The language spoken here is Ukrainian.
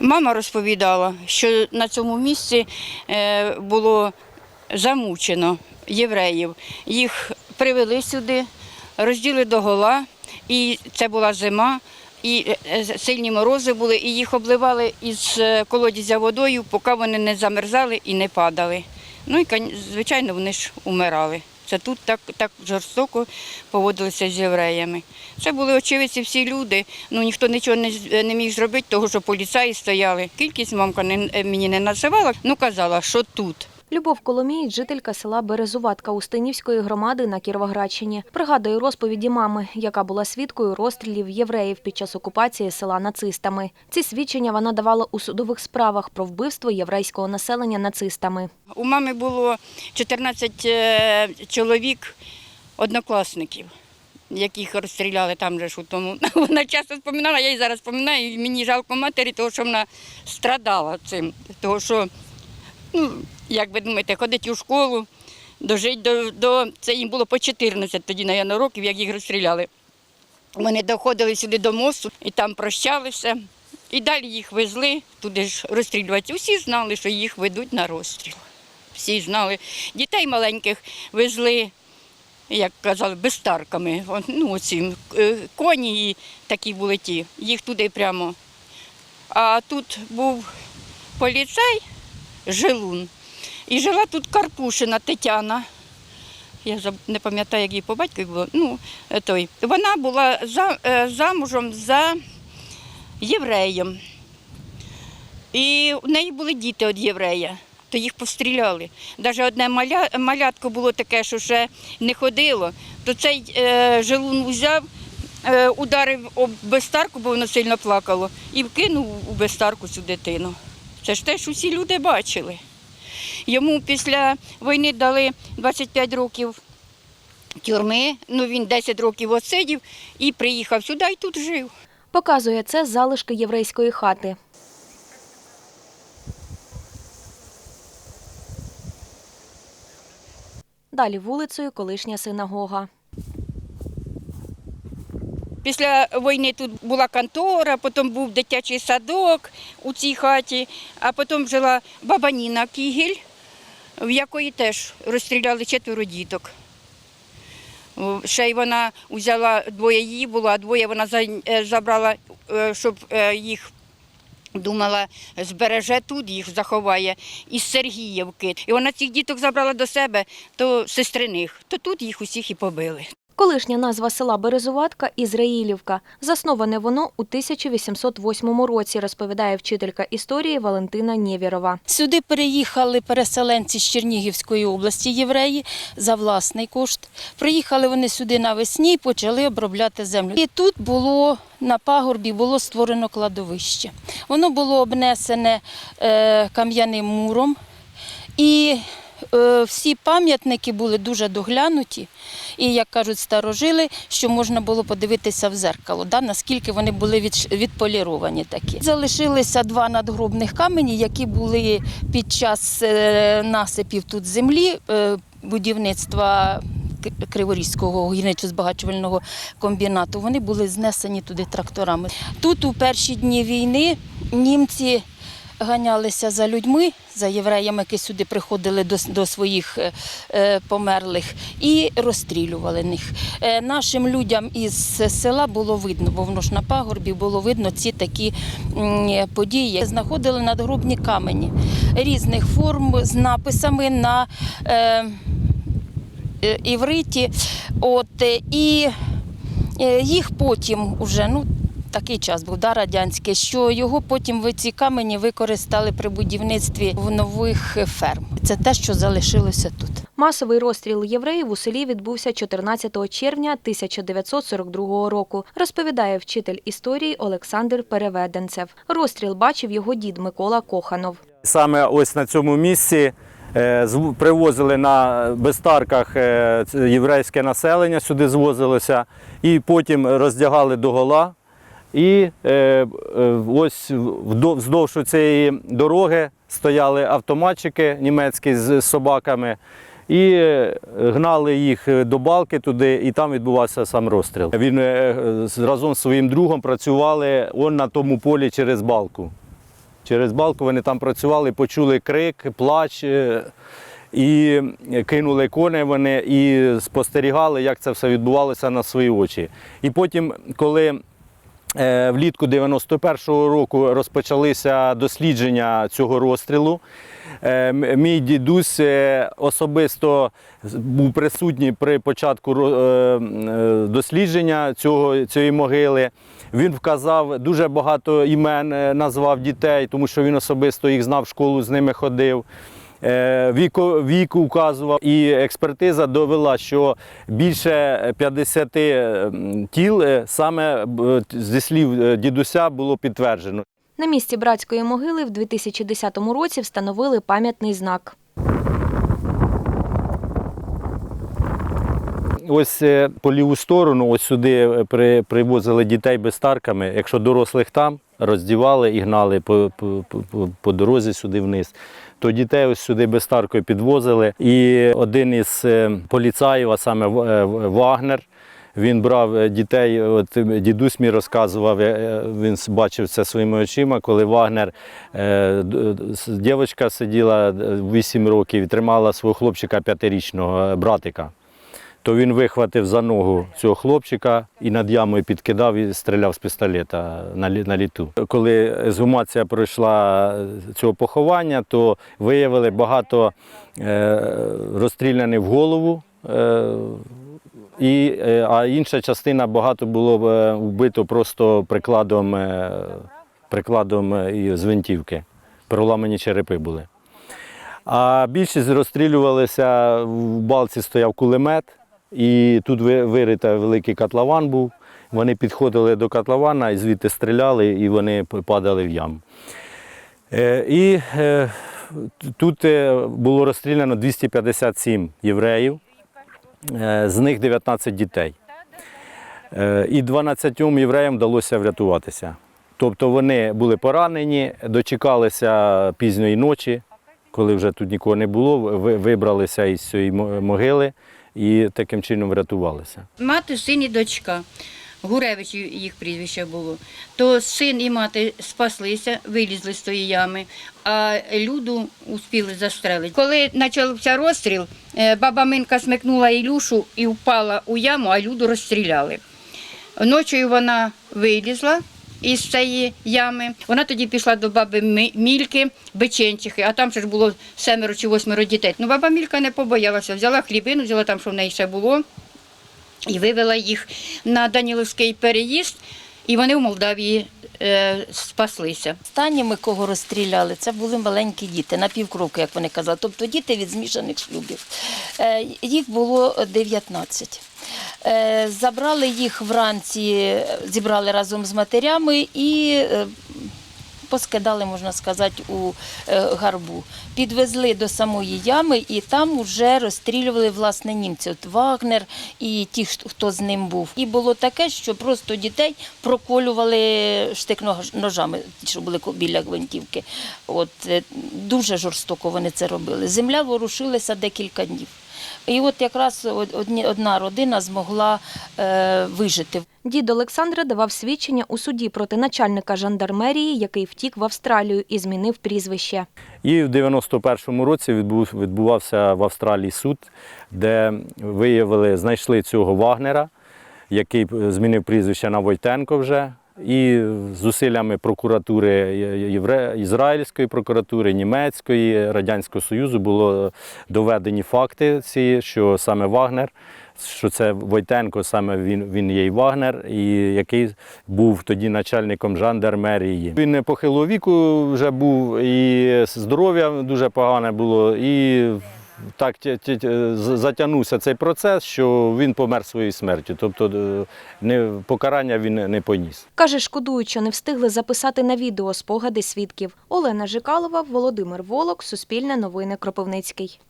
Мама розповідала, що на цьому місці е, було замучено євреїв. Їх привели сюди, розділи до гола, і це була зима, і е, сильні морози були, і їх обливали із е, колодязя водою, поки вони не замерзали і не падали. Ну і, звичайно, вони ж умирали. Це тут так, так жорстоко поводилися з євреями. Це були очевидці всі люди. Ну ніхто нічого не, з- не міг зробити, того що поліцаї стояли. Кількість мамка не, е, мені не називала, ну казала, що тут. Любов Коломієць – жителька села Березуватка Устинівської громади на Кіровоградщині. Пригадує розповіді мами, яка була свідкою розстрілів євреїв під час окупації села нацистами. Ці свідчення вона давала у судових справах про вбивство єврейського населення нацистами. У мами було 14 е, чоловік однокласників, яких розстріляли там же ж у тому. Вона часто споминала, я їй зараз споминаю, і мені жалко матері, тому що вона страдала цим. Того, що, ну, як ви думаєте, ходить у школу, дожить до, до це їм було по 14 тоді, наверное, років, як їх розстріляли. Вони доходили сюди до мосту і там прощалися. І далі їх везли туди ж розстрілювати. Усі знали, що їх ведуть на розстріл. Всі знали. Дітей маленьких везли, як казали, безстарками. От, Ну, оці е, коні такі були ті. Їх туди прямо. А тут був поліцай, Жилун. І жила тут Карпушина Тетяна. Я не пам'ятаю, як її по батькові було. Ну, е, той. Вона була за, е, замужем за євреєм. І в неї були діти від єврея, то їх постріляли. Навіть одне маля, малятко було таке, що ще не ходило, то цей е, жилун взяв, е, ударив об безстарку, бо воно сильно плакало, і вкинув у безстарку цю дитину. Це ж те, що всі люди бачили. Йому після війни дали 25 років тюрми, ну він 10 років отсидів і приїхав сюди і тут жив. Показує це залишки єврейської хати. Далі вулицею колишня синагога. Після війни тут була контора, потім був дитячий садок у цій хаті, а потім жила баба Ніна Кігель, в якої теж розстріляли четверо діток. Ще й вона взяла двоє її було, а двоє вона е, забрала, е, щоб е, їх думала, збереже тут, їх заховає із Сергіївки. І вона цих діток забрала до себе, то сестриних, то тут їх усіх і побили. Колишня назва села Березуватка – Ізраїлівка. Засноване воно у 1808 році, розповідає вчителька історії Валентина Нєвірова. Сюди переїхали переселенці з Чернігівської області євреї за власний кошт. Приїхали вони сюди навесні і почали обробляти землю. І тут було на пагорбі було створено кладовище. Воно було обнесене е, кам'яним муром. І всі пам'ятники були дуже доглянуті, і, як кажуть старожили, що можна було подивитися в зеркало, да, наскільки вони були від, відполіровані такі. Залишилися два надгробних камені, які були під час е, насипів тут землі, е, будівництва Криворізького гірничо-збагачувального комбінату. Вони були знесені туди тракторами. Тут у перші дні війни німці ганялися за людьми, за євреями, які сюди приходили до, до своїх е, е, померлих, і розстрілювали них. Е, нашим людям із села було видно, бо воно ж на пагорбі було видно ці такі м, події. Знаходили надгробні камені різних форм з написами на е, е, івриті. От, е, і е, їх потім уже, ну, такий час був да, радянський, що його потім ви ці камені використали при будівництві в нових ферм. Це те, що залишилося тут. Масовий розстріл євреїв у селі відбувся 14 червня 1942 року, розповідає вчитель історії Олександр Переведенцев. Розстріл бачив його дід Микола Коханов. Саме ось на цьому місці е, привозили на безтарках е, єврейське населення, сюди звозилося, і потім роздягали до гола. І е, е, ось вздовж цієї дороги стояли автоматчики німецькі з собаками. І е, гнали їх до балки туди, і там відбувався сам розстріл. Він е, разом з своїм другом працювали он на тому полі через балку. Через балку вони там працювали, почули крик, плач. І кинули коней вони і спостерігали, як це все відбувалося на свої очі. І потім, коли Влітку 91-го року розпочалися дослідження цього розстрілу. Е, Мій дідусь е, особисто був присутній при початку е, е, дослідження цього, цієї могили. Він вказав дуже багато імен, е, назвав дітей, тому що він особисто їх знав, в школу з ними ходив. Е, Віку, вік указував, і експертиза довела, що більше 50 тіл е, саме е, зі слів е, дідуся було підтверджено. На місці братської могили в 2010 році встановили пам'ятний знак. Ось е, по ліву сторону, ось сюди е, при, привозили дітей безстарками. Якщо дорослих там роздівали і гнали по, по, по, по дорозі сюди вниз, то дітей ось сюди безтаркою підвозили. І один із е, поліцаїв, а саме е, Вагнер, він брав е, дітей, от дідусь мій розказував, він бачив це своїми очима, коли Вагнер, дівчинка сиділа 8 років і тримала свого хлопчика п'ятирічного братика то він вихватив за ногу цього хлопчика і над ямою підкидав і стріляв з пістолета на, на літу. Коли езгумація пройшла цього поховання, то виявили багато е, розстріляних в голову. Е, і, е, а інша частина багато було е, вбито просто прикладом, е, прикладом е, з гвинтівки. Проламані черепи були. А більшість розстрілювалися, в балці стояв кулемет, і тут ви- вирита великий котлован був. Вони підходили до котлована і звідти стріляли, і вони падали в яму. Е, І е, тут е, було розстріляно 257 євреїв, з них 19 дітей. І 12 євреям вдалося врятуватися. Тобто вони були поранені, дочекалися пізньої ночі, коли вже тут нікого не було, вибралися із цієї могили і таким чином врятувалися. Мати, син і дочка. Гуревич їх прізвище було. То син і мати спаслися, вилізли з тої ями, а люду успіли застрелити. Коли почався розстріл, е, баба Минка смикнула Ілюшу і впала у яму, а люду розстріляли. Ночою вона вилізла із цієї ями. Вона тоді пішла до баби Мільки, Биченчихи, а там ще ж було семеро чи восьмеро дітей. Ну, баба Мілька не побоялася, взяла хлібину, взяла там, що в неї ще було, і вивела їх на Даніловський переїзд, і вони в Молдавії спаслися. Останніми, кого розстріляли, це були маленькі діти, на півкроку, як вони казали, тобто діти від змішаних шлюбів. Е, Їх було 19. Е, Забрали їх вранці, зібрали разом з матерями і е, поскидали, можна сказати, у е, гарбу. Підвезли до самої ями і там вже розстрілювали власне німці. От Вагнер і ті, хто з ним був. І було таке, що просто дітей проколювали штик-ножами, що були біля гвинтівки. От е, дуже жорстоко вони це робили. Земля ворушилася декілька днів. І от якраз одна родина змогла е, вижити. Дід Олександра давав свідчення у суді проти начальника жандармерії, який втік в Австралію і змінив прізвище. І в 91-му році відбувався в Австралії суд, де виявили, знайшли цього Вагнера, який змінив прізвище на Войтенко вже. І зусиллями прокуратури. Ізраїльської прокуратури, німецької, Радянського Союзу було доведені факти ці, що саме Вагнер, що це Войтенко, саме він, він є і Вагнер, і який був тоді начальником жандармерії. Він похилого віку вже був, і здоров'я дуже погане було, і так затягнувся цей процес, що він помер своєю смертю. Тобто е, не, покарання він не поніс. Каже, шкодують, що не встигли записати на відео спогади свідків. Олена Жикалова, Володимир Волок, Суспільне новини Кропивницький.